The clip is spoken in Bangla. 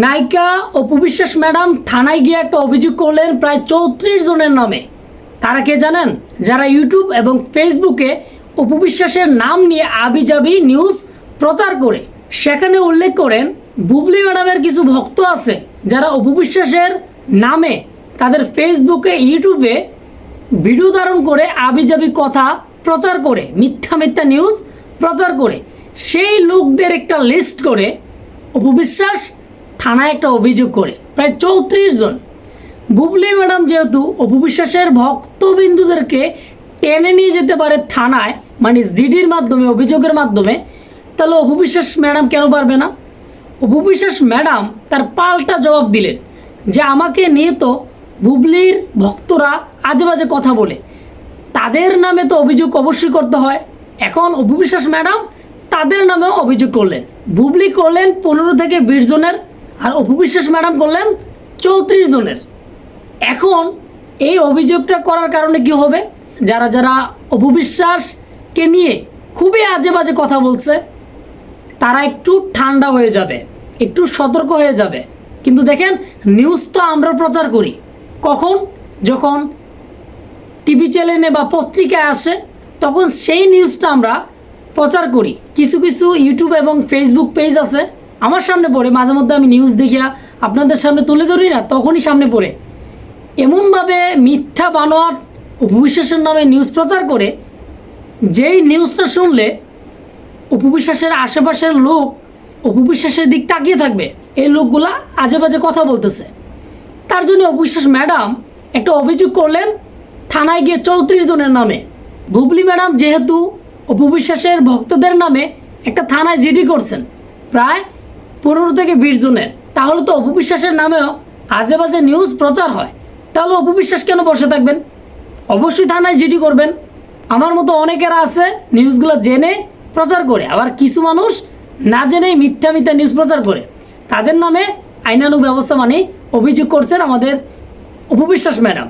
নায়িকা অপু বিশ্বাস ম্যাডাম থানায় গিয়ে একটা অভিযোগ করলেন প্রায় চৌত্রিশ জনের নামে। তারা কে জানেন? যারা ইউটিউব এবং ফেসবুকে অপু বিশ্বাসের নাম নিয়ে আবিজাবি নিউজ প্রচার করে। সেখানে উল্লেখ করেন, বুবলি ম্যাডামের কিছু ভক্ত আছে যারা অপু বিশ্বাসের নামে তাদের ফেসবুকে, ইউটিউবে ভিডিও ধারণ করে আবিজাবি কথা প্রচার করে, মিথ্যা মিথ্যা নিউজ প্রচার করে। সেই লোকদের একটা লিস্ট করে অপবিশ্বাস থানায় একটা অভিযোগ করে, প্রায় চৌত্রিশ জন। বুবলি ম্যাডাম যেহেতু অপবিশ্বাসের ভক্তবিন্দুদেরকে টেনে নিয়ে যেতে পারে থানায় মানে জিডির মাধ্যমে, অভিযোগের মাধ্যমে, তাহলে অপবিশ্বাস ম্যাডাম কেন পারবে না? অপবিশ্বাস ম্যাডাম তার পাল্টা জবাব দিলেন যে আমাকে নিয়ে তো বুবলির ভক্তরা আজে বাজে কথা বলে। তাদের নামে তো অভিযোগ অবশ্যই করতে হয়। এখন অপবিশ্বাস ম্যাডাম তাদের নামেও অভিযোগ করলেন। বুবলি করলেন পনেরো থেকে বিশ জনের আর অপবিশ্বাস ম্যাডাম করলেন চৌত্রিশ জনের। এখন এই অভিযোগটা করার কারণে কি হবে? যারা যারা অপবিশ্বাসকে নিয়ে খুবই আজে বাজে কথা বলছে, তারা একটু ঠান্ডা হয়ে যাবে, একটু সতর্ক হয়ে যাবে। কিন্তু দেখেন নিউজ তো আমরা প্রচার করি। কখন? যখন টিভি চ্যানেলে বা পত্রিকায় আসে, তখন সেই নিউজটা আমরা প্রচার করি। কিছু কিছু ইউটিউব এবং ফেসবুক পেজ আছে আমার সামনে পড়ে, মাঝে মধ্যে আমি নিউজ দেখিয়া আপনাদের সামনে তুলে ধরি না, তখনই সামনে পড়ে। এমনভাবে মিথ্যা বানোয়ার উপবিশ্বাসের নামে নিউজ প্রচার করে, যেই নিউজটা শুনলে উপবিশ্বাসের আশেপাশের লোক অপবিশ্বাসের দিক তাকিয়ে থাকবে। এই লোকগুলা আজে বাজে কথা বলতেছে। তার জন্য অপবিশ্বাস ম্যাডাম একটা অভিযোগ করলেন, থানায় গিয়ে চৌত্রিশ জনের নামে। বুবলি ম্যাডাম যেহেতু অপবিশ্বাসের ভক্তদের নামে একটা থানায় জিডি করছেন। প্রায় পনেরো থেকে বিশ জনের। তাহলে তো অপবিশ্বাসের নামেও আজে বাজে নিউজ প্রচার হয়। তাহলে অপবিশ্বাস কেন বসে থাকবেন? অবশ্যই থানায় জিডি করবেন। আমার মতো অনেকেরা আছে নিউজগুলো জেনে প্রচার করে। আবার কিছু মানুষ না জেনেই মিথ্যা মিথ্যা নিউজ প্রচার করে। তাদের নামে আইনানুগ ব্যবস্থা মানে অভিযোগ করছেন আমাদের অপবিশ্বাস ম্যাডাম।